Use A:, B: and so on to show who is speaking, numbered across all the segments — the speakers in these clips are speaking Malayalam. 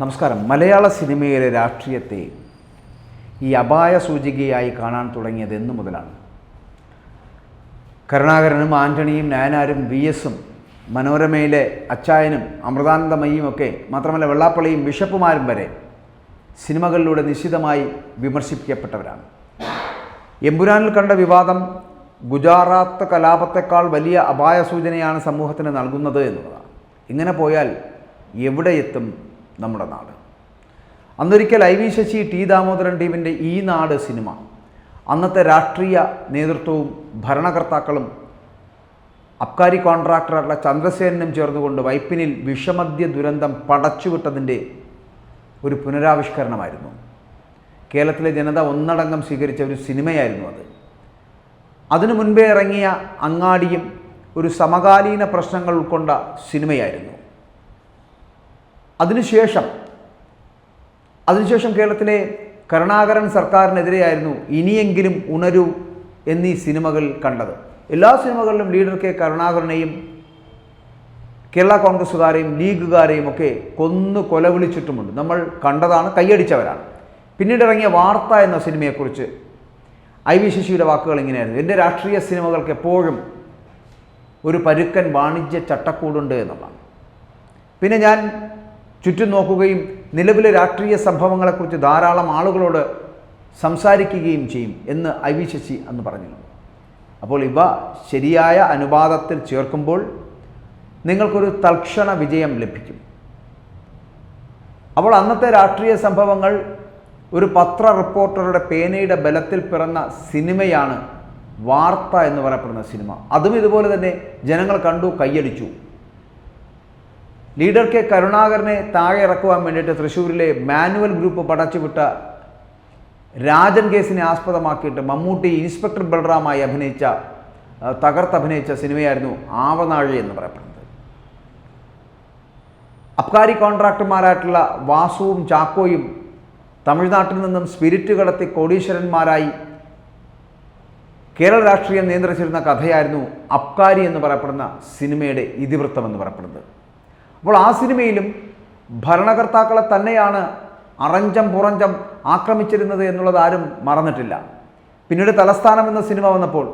A: നമസ്കാരം. മലയാള സിനിമയിലെ രാഷ്ട്രീയത്തെ ഈ അപായ സൂചികയായി കാണാൻ തുടങ്ങിയത് എന്നു മുതലാണ്. കരുണാകരനും ആന്റണിയും നയനാരും വി എസും മനോരമയിലെ അച്ചായനും അമൃതാനന്ദമയ്യും ഒക്കെ മാത്രമല്ല വെള്ളാപ്പള്ളിയും ബിഷപ്പുമാരും വരെ സിനിമകളിലൂടെ നിശിതമായി വിമർശിക്കപ്പെട്ടവരാണ്. എമ്പുരാനിൽ കണ്ട വിവാദം ഗുജറാത്ത് കലാപത്തെക്കാൾ വലിയ അപായ സൂചനയാണ് സമൂഹത്തിന് നൽകുന്നത് എന്നുള്ളതാണ്. ഇങ്ങനെ പോയാൽ എവിടെ എത്തും? നമ്മുടെ നാട്. അന്നൊരിക്കൽ I V Sasi T Damodaran ടീമിന്റെ ഈ നാട് സിനിമ. അന്നത്തെ രാഷ്ട്രീയ നേതൃത്വവും ഭരണകർത്താക്കളും അബ്കാരി കോൺട്രാക്ടറായിട്ടുള്ള ചന്ദ്രസേനും ചേർന്നുകൊണ്ട് വൈപ്പിനിൽ വിഷമദ്യ ദുരന്തം പടച്ചുവിട്ടതിന്റെ ഒരു പുനരാവിഷ്കരണമായിരുന്നു. കേരളത്തിലെ ജനത ഒന്നടങ്കം സ്വീകരിച്ച ഒരു സിനിമയായിരുന്നു അത്. അതിനു മുൻപേ ഇറങ്ങിയ അങ്ങാടിയും ഒരു സമകാലീന പ്രശ്നങ്ങൾ ഉൾക്കൊണ്ട സിനിമയായിരുന്നു. അതിനുശേഷം അതിനുശേഷം കേരളത്തിലെ കരുണാകരൻ സർക്കാരിനെതിരെയായിരുന്നു ഇനിയെങ്കിലും ഉണരൂ എന്നീ സിനിമകൾ കണ്ടത്. എല്ലാ സിനിമകളിലും ലീഡർ കെ കരുണാകരനെയും കേരള കോൺഗ്രസ്സുകാരെയും ലീഗുകാരെയും ഒക്കെ കൊന്നു കൊലവിളിച്ചിട്ടുമുണ്ട്. നമ്മൾ കണ്ടതാണ് കൈയടിച്ചവരാണ്. പിന്നീട് ഇറങ്ങിയ വാർത്ത എന്ന സിനിമയെക്കുറിച്ച് ഐ വി ശശിയുടെ വാക്കുകൾ ഇങ്ങനെയായിരുന്നു. എന്റെ രാഷ്ട്രീയ സിനിമകൾക്ക് എപ്പോഴും ഒരു പരുക്കൻ വാണിജ്യ ചട്ടക്കൂടുണ്ട് എന്നുള്ളതാണ്. പിന്നെ ഞാൻ ചുറ്റും നോക്കുകയും നിലവിലെ രാഷ്ട്രീയ സംഭവങ്ങളെക്കുറിച്ച് ധാരാളം ആളുകളോട് സംസാരിക്കുകയും ചെയ്യും എന്ന് ഐ വി ശശി അന്ന് പറഞ്ഞിരുന്നു. അപ്പോൾ ഇവ ശരിയായ അനുപാതത്തിൽ ചേർക്കുമ്പോൾ നിങ്ങൾക്കൊരു തൽക്ഷണ വിജയം ലഭിക്കും. അപ്പോൾ അന്നത്തെ രാഷ്ട്രീയ സംഭവങ്ങൾ ഒരു പത്ര റിപ്പോർട്ടറുടെ പേനയുടെ ബലത്തിൽ പിറന്ന സിനിമയാണ് വാർത്ത എന്ന് പറയപ്പെടുന്ന സിനിമ. അതും ഇതുപോലെ തന്നെ ജനങ്ങൾ കണ്ടു കയ്യടിച്ചു ലീഡർ കെ കരുണാകരനെ താഴെ ഇറക്കുവാൻ വേണ്ടിയിട്ട് തൃശ്ശൂരിലെ മാനുവൽ ഗ്രൂപ്പ് പടച്ചുവിട്ട രാജൻ കേസിനെ ആസ്പദമാക്കിയിട്ട് മമ്മൂട്ടി ഇൻസ്പെക്ടർ ബൽറാമായി അഭിനയിച്ച തകർത്ത് തകർത്തഭിനയിച്ച സിനിമയായിരുന്നു ആവനാഴി എന്ന് പറയപ്പെടുന്നത്. അബ്കാരി കോൺട്രാക്ടർമാരായിട്ടുള്ള വാസുവും ചാക്കോയും തമിഴ്നാട്ടിൽ നിന്നും സ്പിരിറ്റ് കടത്തി കോടീശ്വരന്മാരായി കേരള രാഷ്ട്രീയം നിയന്ത്രിച്ചിരുന്ന കഥയായിരുന്നു അബ്കാരി എന്ന് പറയപ്പെടുന്ന സിനിമയുടെ ഇതിവൃത്തം എന്ന് പറയപ്പെടുന്നത്. അപ്പോൾ ആ സിനിമയിലും ഭരണകർത്താക്കളെ തന്നെയാണ് അറഞ്ചം പുറഞ്ചം ആക്രമിച്ചിരുന്നത് എന്നുള്ളത് ആരും മറന്നിട്ടില്ല. പിന്നീട് തലസ്ഥാനം എന്ന സിനിമ വന്നപ്പോൾ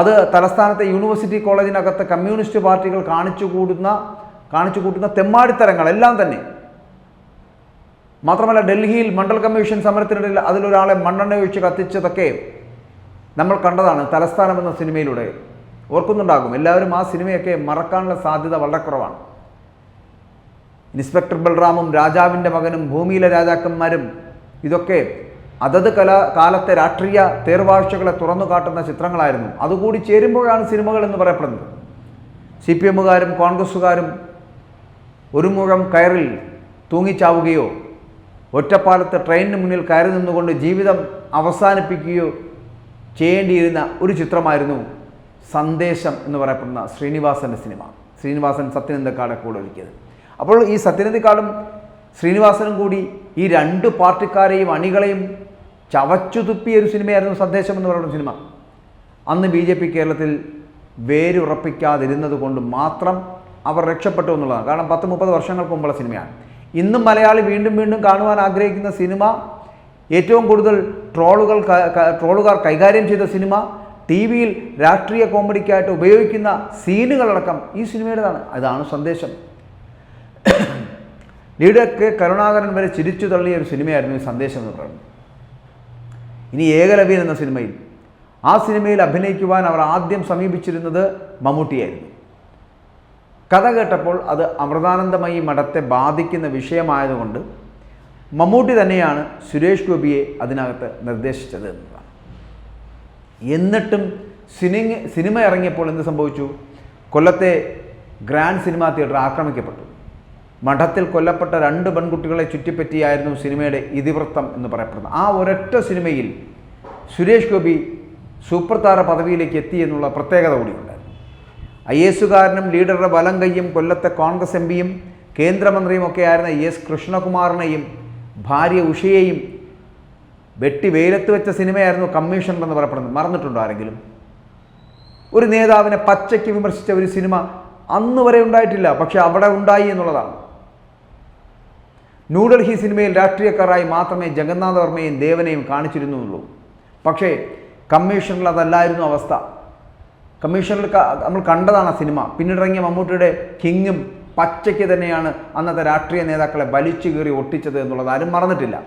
A: അത് തലസ്ഥാനത്തെ യൂണിവേഴ്സിറ്റി കോളേജിനകത്ത് കമ്മ്യൂണിസ്റ്റ് പാർട്ടികൾ കാണിച്ചു കൂടുന്ന കാണിച്ചു കൂട്ടുന്ന തെമ്മാടിത്തരങ്ങൾ എല്ലാം തന്നെ. മാത്രമല്ല ഡൽഹിയിൽ മണ്ഡൽ കമ്മീഷൻ സമരത്തിനിടയിൽ അതിലൊരാളെ മണ്ണെണ്ണ ഒഴിച്ച് കത്തിച്ചതൊക്കെ നമ്മൾ കണ്ടതാണ് തലസ്ഥാനം എന്ന സിനിമയിലൂടെ. ഓർക്കുന്നുണ്ടാകും എല്ലാവരും ആ സിനിമയൊക്കെ മറക്കാനുള്ള സാധ്യത വളരെ കുറവാണ്. ഇൻസ്പെക്ടർ ബൽറാമും രാജാവിന്റെ മകനും ഭൂമിയിലെ രാജാക്കന്മാരും ഇതൊക്കെ അതത് കല കാലത്തെ രാഷ്ട്രീയ തേർവാഴ്ചകളെ തുറന്നു കാട്ടുന്ന ചിത്രങ്ങളായിരുന്നു. അതുകൂടി ചേരുമ്പോഴാണ് സിനിമകൾ എന്ന് പറയപ്പെടുന്നത്. സി പി എമ്മുകാരും കോൺഗ്രസ്സുകാരും ഒരു മുഴം കയറിൽ തൂങ്ങിച്ചാവുകയോ ഒറ്റപ്പാലത്ത് ട്രെയിനിന് മുന്നിൽ കയറി നിന്നുകൊണ്ട് ജീവിതം അവസാനിപ്പിക്കുകയോ ചെയ്യേണ്ടിയിരുന്ന ഒരു ചിത്രമായിരുന്നു സന്ദേശം എന്ന് പറയപ്പെടുന്ന ശ്രീനിവാസന്റെ സിനിമ. ശ്രീനിവാസൻ സത്യനന്ദക്കാടെ കൂടെ ഒരുക്കിയത്. അപ്പോൾ ഈ സത്യനന്ദിക്കാടും ശ്രീനിവാസനും കൂടി ഈ രണ്ട് പാർട്ടിക്കാരെയും അണികളെയും ചവച്ചു തുപ്പിയ ഒരു സിനിമയായിരുന്നു സന്ദേശം എന്ന് പറയുന്ന സിനിമ. അന്ന് ബി ജെ പി കേരളത്തിൽ വേരുറപ്പിക്കാതിരുന്നത് കൊണ്ട് മാത്രം അവർ രക്ഷപ്പെട്ടു എന്നുള്ളതാണ്. കാരണം പത്ത് മുപ്പത് വർഷങ്ങൾക്ക് മുമ്പുള്ള സിനിമയാണ്. ഇന്നും മലയാളി വീണ്ടും വീണ്ടും കാണുവാൻ ആഗ്രഹിക്കുന്ന സിനിമ ഏറ്റവും കൂടുതൽ ട്രോളുകൾ ട്രോളുകാർ കൈകാര്യം ചെയ്ത സിനിമ ടി വിയിൽ രാഷ്ട്രീയ കോമഡിക്കായിട്ട് ഉപയോഗിക്കുന്ന സീനുകളടക്കം ഈ സിനിമയുടേതാണ്. അതാണ് സന്ദേശം. ലീഡർ കെ കരുണാകരൻ വരെ ചിരിച്ചു തള്ളിയ ഒരു സിനിമയായിരുന്നു ഈ സന്ദേശം എന്ന് പറയുന്നത്. ഇനി ഏകലവ്യൻ എന്ന സിനിമയിൽ ആ സിനിമയിൽ അഭിനയിക്കുവാൻ അവർ ആദ്യം സമീപിച്ചിരുന്നത് മമ്മൂട്ടിയായിരുന്നു. കഥ കേട്ടപ്പോൾ അത് അമൃതാനന്ദമയി മഠത്തെ ബാധിക്കുന്ന വിഷയമായതുകൊണ്ട് മമ്മൂട്ടി തന്നെയാണ് സുരേഷ് ഗോപിയെ അതിനകത്ത് നിർദ്ദേശിച്ചത് എന്നതാണ്. എന്നിട്ടും സിനിമ സിനിമ ഇറങ്ങിയപ്പോൾ എന്ത് സംഭവിച്ചു? കൊല്ലത്തെ ഗ്രാൻഡ് സിനിമാ തിയേറ്റർ ആക്രമിക്കപ്പെട്ടു. മഠത്തിൽ കൊല്ലപ്പെട്ട രണ്ട് പെൺകുട്ടികളെ ചുറ്റിപ്പറ്റിയായിരുന്നു സിനിമയുടെ ഇതിവൃത്തം എന്ന് പറയപ്പെടുന്നത്. ആ ഒരൊറ്റ സിനിമയിൽ സുരേഷ് ഗോപി സൂപ്പർ താര പദവിയിലേക്ക് എത്തി എന്നുള്ള പ്രത്യേകത കൂടിയുണ്ടായിരുന്നു ഐ എസുകാരനും ലീഡറുടെ വലം കയ്യും കൊല്ലത്തെ കോൺഗ്രസ് എം പിയും കേന്ദ്രമന്ത്രിയും ഒക്കെ ആയിരുന്ന എസ് കൃഷ്ണകുമാറിനെയും ഭാര്യ ഉഷയെയും വെട്ടി വെയിലത്ത് വെച്ച സിനിമയായിരുന്നു കമ്മീഷൻ എന്ന് പറയപ്പെടുന്നത്. മറന്നിട്ടുണ്ടോ ആരെങ്കിലും? ഒരു നേതാവിനെ പച്ചയ്ക്ക് വിമർശിച്ച ഒരു സിനിമ അന്ന് വരെ ഉണ്ടായിട്ടില്ല പക്ഷെ അവിടെ ഉണ്ടായി എന്നുള്ളതാണ്. ന്യൂഡൽഹി സിനിമയിൽ രാഷ്ട്രീയക്കാരായി മാത്രമേ ജഗന്നാഥ വർമ്മയും ദേവനെയും കാണിച്ചിരുന്നുള്ളൂ. പക്ഷേ കമ്മീഷനിൽ അതല്ലായിരുന്നു അവസ്ഥ. കമ്മീഷനിൽ നമ്മൾ കണ്ടതാണ് ആ സിനിമ. പിന്നിടങ്ങിയ മമ്മൂട്ടിയുടെ കിങ്ങും പച്ചയ്ക്ക് തന്നെയാണ് അന്നത്തെ രാഷ്ട്രീയ നേതാക്കളെ വലിച്ചു കീറി ഒട്ടിച്ചത് എന്നുള്ളത് ആരും മറന്നിട്ടില്ല.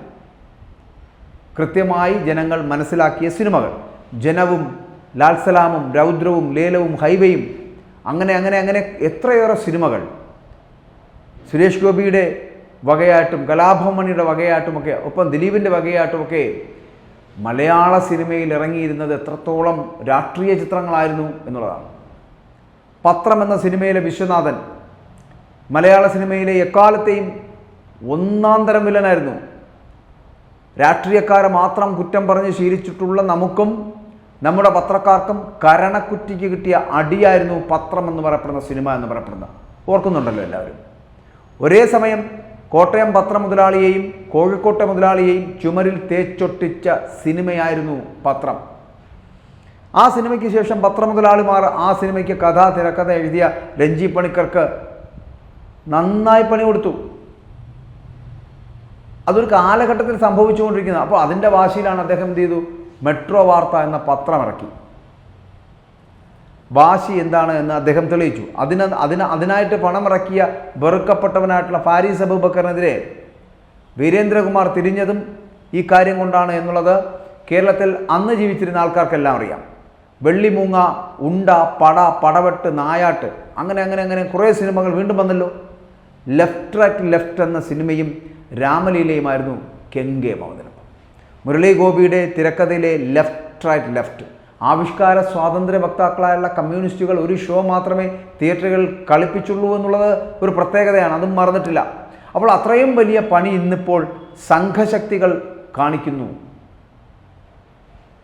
A: കൃത്യമായി ജനങ്ങൾ മനസ്സിലാക്കിയ സിനിമകൾ. ജനവും ലാൽസലാമും രൗദ്രവും ലേലവും ഹൈവേയും അങ്ങനെ അങ്ങനെ അങ്ങനെ എത്രയേറെ സിനിമകൾ. സുരേഷ് ഗോപിയുടെ വകയായിട്ടും കലാഭവമണിയുടെ വകയായിട്ടുമൊക്കെ ഒപ്പം ദിലീപിന്റെ വകയായിട്ടുമൊക്കെ മലയാള സിനിമയിൽ ഇറങ്ങിയിരുന്നത് എത്രത്തോളം രാഷ്ട്രീയ ചിത്രങ്ങളായിരുന്നു എന്നുള്ളതാണ്. പത്രം എന്ന സിനിമയിലെ വിശ്വനാഥൻ മലയാള സിനിമയിലെ എക്കാലത്തെയും ഒന്നാം തരം വില്ലനായിരുന്നു. രാഷ്ട്രീയക്കാരെ മാത്രം കുറ്റം പറഞ്ഞ് ശീലിച്ചിട്ടുള്ള നമുക്കും നമ്മുടെ പത്രക്കാർക്കും കരണക്കുറ്റിക്ക് കിട്ടിയ അടിയായിരുന്നു പത്രം എന്ന് പറയപ്പെടുന്ന സിനിമ എന്ന് പറയപ്പെടുന്ന ഓർക്കുന്നുണ്ടല്ലോ എല്ലാവരും. ഒരേ സമയം കോട്ടയം പത്ര മുതലാളിയെയും കോഴിക്കോട്ടെ മുതലാളിയെയും ചുമരിൽ തേച്ചൊട്ടിച്ച സിനിമയായിരുന്നു പത്രം. ആ സിനിമയ്ക്ക് ശേഷം പത്ര മുതലാളിമാർ ആ സിനിമയ്ക്ക് കഥ തിരക്കഥ എഴുതിയ രഞ്ജി പണിക്കർക്ക് നന്നായി പണി കൊടുത്തു. അതൊരു കാലഘട്ടത്തിൽ സംഭവിച്ചുകൊണ്ടിരിക്കുന്നത് അപ്പോൾ അതിന്റെ വാശിയിലാണ് അദ്ദേഹം എന്ത് ചെയ്തു? മെട്രോ വാർത്ത എന്ന പത്രം ഇറക്കി വാശി എന്താണ് എന്ന് അദ്ദേഹം തെളിയിച്ചു. അതിന് അതിന് അതിനായിട്ട് പണമിറക്കിയ വെറുക്കപ്പെട്ടവനായിട്ടുള്ള ഫാരീസ് അബൂബക്കറിനെതിരെ വീരേന്ദ്രകുമാർ തിരിഞ്ഞതും ഈ കാര്യം കൊണ്ടാണ് എന്നുള്ളത് കേരളത്തിൽ അന്ന് ജീവിച്ചിരുന്ന ആൾക്കാർക്കെല്ലാം അറിയാം. വെള്ളിമൂങ്ങ ഉണ്ട പട പടവെട്ട് നായാട്ട് അങ്ങനെ അങ്ങനെ അങ്ങനെ കുറേ സിനിമകൾ വീണ്ടും വന്നല്ലോ. ലെഫ്റ്റ് റൈറ്റ് ലെഫ്റ്റ് എന്ന സിനിമയും രാമലീലയുമായിരുന്നു കെങ്കേ അവതരണം മുരളി ഗോപിയുടെ തിരക്കഥയിലെ ലെഫ്റ്റ് റൈറ്റ് ലെഫ്റ്റ് ആവിഷ്കാര സ്വാതന്ത്ര്യ വക്താക്കളായുള്ള കമ്മ്യൂണിസ്റ്റുകൾ ഒരു ഷോ മാത്രമേ തിയേറ്ററുകളിൽ കളിപ്പിച്ചുള്ളൂ എന്നുള്ളത് ഒരു പ്രത്യേകതയാണ്. അതും മറന്നിട്ടില്ല. അപ്പോൾ അത്രയും വലിയ പണി ഇന്നിപ്പോൾ സംഘശക്തികൾ കാണിക്കുന്നു.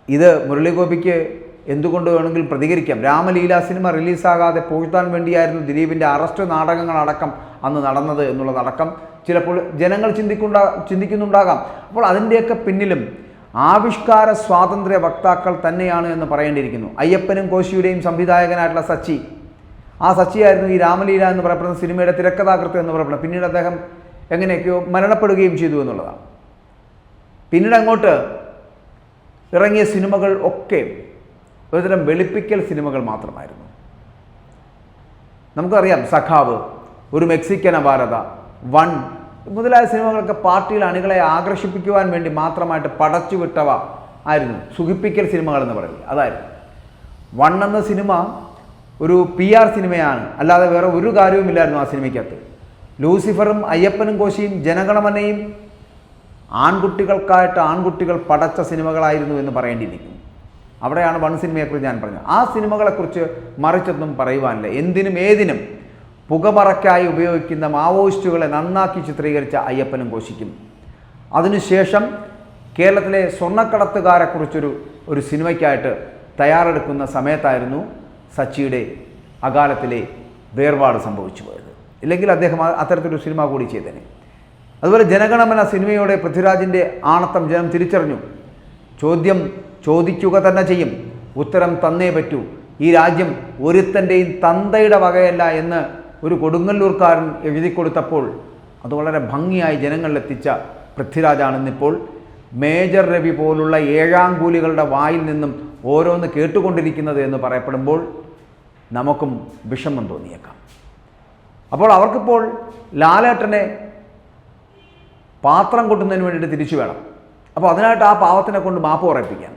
A: ഇത് മുരളിഗോപിക്ക് എന്തുകൊണ്ട് വേണമെങ്കിൽ പ്രതികരിക്കാം? രാമലീല സിനിമ റിലീസാകാതെ പോഴ്ത്താൻ വേണ്ടിയായിരുന്നു ദിലീപിന്റെ അറസ്റ്റ് നാടകങ്ങളടക്കം അന്ന് നടന്നത് എന്നുള്ളതടക്കം ചിലപ്പോൾ ജനങ്ങൾ ചിന്തിക്കുണ്ടാ ചിന്തിക്കുന്നുണ്ടാകാം. അപ്പോൾ അതിന്റെയൊക്കെ പിന്നിലും ആവിഷ്കാര സ്വാതന്ത്ര്യ വക്താക്കൾ തന്നെയാണ് എന്ന് പറയേണ്ടിയിരിക്കുന്നു. അയ്യപ്പനും കോശിയുടെയും സംവിധായകനായിട്ടുള്ള സച്ചി. ആ സച്ചിയായിരുന്നു ഈ രാമലീല എന്ന് പറയപ്പെടുന്ന സിനിമയുടെ തിരക്കഥാകൃത്ത് എന്ന് പറയപ്പെടുന്നത്. പിന്നീട് അദ്ദേഹം എങ്ങനെയൊക്കെയോ മരണപ്പെടുകയും ചെയ്തു എന്നുള്ളതാണ്. പിന്നീട് അങ്ങോട്ട് ഇറങ്ങിയ സിനിമകൾ ഒക്കെ ഒരുതരം വെളുപ്പിക്കൽ സിനിമകൾ മാത്രമായിരുന്നു. നമുക്കറിയാം സഖാവ് ഒരു മെക്സിക്കൻ അപാരത വൺ മുതലായ സിനിമകളൊക്കെ പാർട്ടിയിൽ അണികളെ ആകർഷിപ്പിക്കുവാൻ വേണ്ടി മാത്രമായിട്ട് പടച്ചുവിട്ടവ ആയിരുന്നു സുഖിപ്പിക്കൽ സിനിമകൾ എന്ന് പറയുന്നത്. അതായിരുന്നു. വൺ എന്ന സിനിമ ഒരു പി ആർ സിനിമയാണ്. അല്ലാതെ വേറെ ഒരു കാര്യവുമില്ലായിരുന്നു ആ സിനിമയ്ക്കകത്ത്. ലൂസിഫറും അയ്യപ്പനും കോശിയും ജനഗണമനയും ആൺകുട്ടികൾക്കായിട്ട് ആൺകുട്ടികൾ പടച്ച സിനിമകളായിരുന്നു എന്ന് പറയേണ്ടിയിരിക്കുന്നു. അവിടെയാണ് വൺ സിനിമയെക്കുറിച്ച് ഞാൻ പറഞ്ഞത്. ആ സിനിമകളെക്കുറിച്ച് മറിച്ചൊന്നും പറയുവാനില്ല. എന്തിനും ഏതിനും പുകമറയ്ക്കായി ഉപയോഗിക്കുന്ന മാവോയിസ്റ്റുകളെ നന്നാക്കി ചിത്രീകരിച്ച അയ്യപ്പനും കോശിക്കും. അതിനുശേഷം കേരളത്തിലെ സ്വർണക്കടത്തുകാരെക്കുറിച്ചൊരു ഒരു സിനിമയ്ക്കായിട്ട് തയ്യാറെടുക്കുന്ന സമയത്തായിരുന്നു സച്ചിയുടെ അകാലത്തിലെ വേർപാട് സംഭവിച്ചു പോയത്. ഇല്ലെങ്കിൽ അദ്ദേഹം അത്തരത്തിലൊരു സിനിമ കൂടി ചെയ്തേനെ. അതുപോലെ ജനഗണമന സിനിമയോടെ പൃഥ്വിരാജിന്റെ ആണത്തം ജനം തിരിച്ചറിഞ്ഞു. ചോദ്യം ചോദിക്കുക തന്നെ ചെയ്യും. ഉത്തരം തന്നേ പറ്റൂ. ഈ രാജ്യം ഒരുത്തന്റെയും തന്തയുടെ വകയല്ല എന്ന് ഒരു കൊടുങ്ങല്ലൂർക്കാരൻ എഴുതി കൊടുത്തപ്പോൾ അത് വളരെ ഭംഗിയായി ജനങ്ങളിലെത്തിച്ച പൃഥ്വിരാജാണെന്നിപ്പോൾ മേജർ രവി പോലുള്ള ഏഴാം കൂലികളുടെ വായിൽ നിന്നും ഓരോന്ന് കേട്ടുകൊണ്ടിരിക്കുന്നത് എന്ന് പറയപ്പെടുമ്പോൾ നമുക്കും വിഷമം തോന്നിയേക്കാം. അപ്പോൾ അവർക്കിപ്പോൾ ലാലേട്ടനെ പാത്രം കൊട്ടുന്നതിന് വേണ്ടിയിട്ട് തിരിച്ചു വേണം. അപ്പോൾ അതിനായിട്ട് ആ പാവത്തിനെ കൊണ്ട് മാപ്പ് പറയിപ്പിക്കാൻ.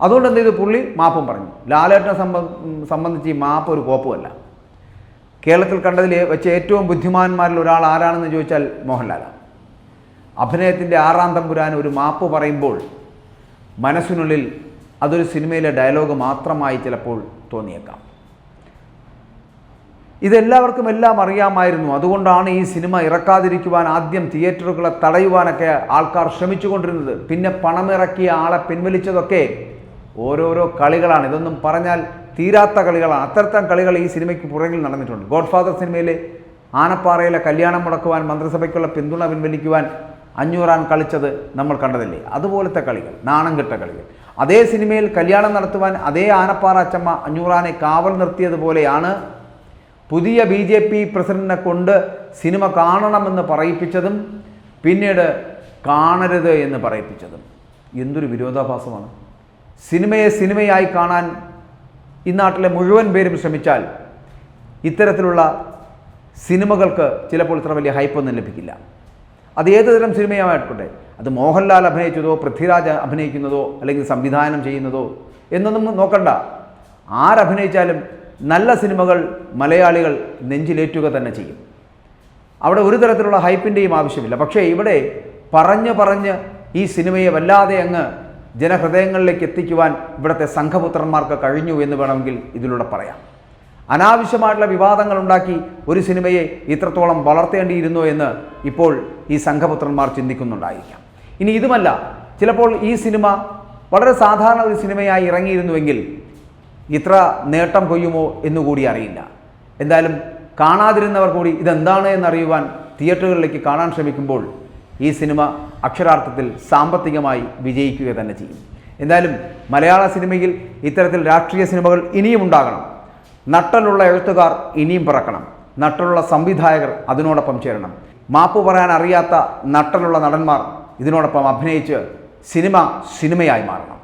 A: അതുകൊണ്ട് എന്ത് ചെയ്തു പുള്ളി? മാപ്പും പറഞ്ഞു. ലാലേട്ടനെ സംബന്ധിച്ച് ഈ മാപ്പ് ഒരു കോപ്പുമല്ല. കേരളത്തിൽ കണ്ടതിൽ വെച്ച് ഏറ്റവും ബുദ്ധിമാന്മാരിൽ ഒരാൾ ആരാണെന്ന് ചോദിച്ചാൽ മോഹൻലാലാണ് അഭിനയത്തിന്റെ ആറാം തമ്പുരാൻ ഒരു മാപ്പ് പറയുമ്പോൾ മനസ്സിനുള്ളിൽ അതൊരു സിനിമയിലെ ഡയലോഗ് മാത്രമായി ചിലപ്പോൾ തോന്നിയേക്കാം. ഇതെല്ലാവർക്കും എല്ലാം അറിയാമായിരുന്നു. അതുകൊണ്ടാണ് ഈ സിനിമ ഇറക്കാതിരിക്കുവാൻ ആദ്യം തിയേറ്ററുകളെ തടയുവാനൊക്കെ ആൾക്കാർ ശ്രമിച്ചുകൊണ്ടിരുന്നത്. പിന്നെ പണമിറക്കിയ ആളെ പിൻവലിച്ചതൊക്കെ ഓരോരോ കളികളാണ്. ഇതൊന്നും പറഞ്ഞാൽ തീരാത്ത കളികളാണ് അത്തരത്തം കളികൾ ഈ സിനിമയ്ക്ക് പുറകിൽ നടന്നിട്ടുണ്ട്. ഗോഡ് ഫാദർ സിനിമയിലെ ആനപ്പാറയിലെ കല്യാണം മുടക്കുവാൻ മന്ത്രിസഭയ്ക്കുള്ള പിന്തുണ പിൻവലിക്കുവാൻ അഞ്ഞൂറാൻ കളിച്ചത് നമ്മൾ കണ്ടതല്ലേ? അതുപോലത്തെ കളികൾ നാണം കെട്ട കളികൾ. അതേ സിനിമയിൽ കല്യാണം നടത്തുവാൻ അതേ ആനപ്പാറ അച്ചമ്മ അഞ്ഞൂറാനെ കാവൽ നിർത്തിയതുപോലെയാണ് പുതിയ ബി ജെ പി പ്രസിഡന്റിനെ കൊണ്ട് സിനിമ കാണണമെന്ന് പറയിപ്പിച്ചതും പിന്നീട് കാണരുത് എന്ന് പറയിപ്പിച്ചതും. എന്തൊരു വിരോധാഭാസമാണ്. സിനിമയെ സിനിമയായി കാണാൻ ഈ നാട്ടിലെ മുഴുവൻ പേരും ശ്രമിച്ചാൽ ഇത്തരത്തിലുള്ള സിനിമകൾക്ക് ചിലപ്പോൾ ഇത്ര വലിയ ഹൈപ്പൊന്നും ലഭിക്കില്ല. അത് ഏത് തരം സിനിമയായിക്കോട്ടെ അത് മോഹൻലാൽ അഭിനയിച്ചതോ പൃഥ്വിരാജ് അഭിനയിക്കുന്നതോ അല്ലെങ്കിൽ സംവിധാനം ചെയ്യുന്നതോ എന്നൊന്നും നോക്കണ്ട. ആരഭിനയിച്ചാലും നല്ല സിനിമകൾ മലയാളികൾ നെഞ്ചിലേറ്റുക തന്നെ ചെയ്യും. അവിടെ ഒരു തരത്തിലുള്ള ഹൈപ്പിന്റെയും ആവശ്യമില്ല. പക്ഷേ ഇവിടെ പറഞ്ഞ് പറഞ്ഞ് ഈ സിനിമയെ വല്ലാതെ അങ്ങ് ജനഹൃദയങ്ങളിലേക്ക് എത്തിക്കുവാൻ ഇവിടുത്തെ സംഘപുത്രന്മാർക്ക് കഴിഞ്ഞു എന്ന് വേണമെങ്കിൽ ഇതിലൂടെ പറയാം. അനാവശ്യമായിട്ടുള്ള വിവാദങ്ങൾ ഉണ്ടാക്കി ഒരു സിനിമയെ ഇത്രത്തോളം വളർത്തേണ്ടിയിരുന്നോ എന്ന് ഇപ്പോൾ ഈ സംഘപുത്രന്മാർ ചിന്തിക്കുന്നുണ്ടായിരിക്കാം. ഇനി ഇതുമല്ല ചിലപ്പോൾ ഈ സിനിമ വളരെ സാധാരണ ഒരു സിനിമയായി ഇറങ്ങിയിരുന്നുവെങ്കിൽ ഇത്ര നേട്ടം കൊയ്യുമോ എന്നുകൂടി അറിയില്ല. എന്തായാലും കാണാതിരുന്നവർ കൂടി ഇതെന്താണ് എന്നറിയുവാൻ തിയേറ്ററുകളിലേക്ക് കാണാൻ ശ്രമിക്കുമ്പോൾ ഈ സിനിമ അക്ഷരാർത്ഥത്തിൽ സാമ്പത്തികമായി വിജയിക്കുക തന്നെ ചെയ്യും. എന്തായാലും മലയാള സിനിമയിൽ ഇത്തരത്തിൽ രാഷ്ട്രീയ സിനിമകൾ ഇനിയും ഉണ്ടാകണം. നട്ടലുള്ള എഴുത്തുകാർ ഇനിയും പിറക്കണം. നട്ടലുള്ള സംവിധായകർ അതിനോടൊപ്പം ചേരണം. മാപ്പ് പറയാൻ അറിയാത്ത നട്ടലുള്ള നടന്മാർ ഇതിനോടൊപ്പം അഭിനയിച്ച് സിനിമ സിനിമയായി മാറണം.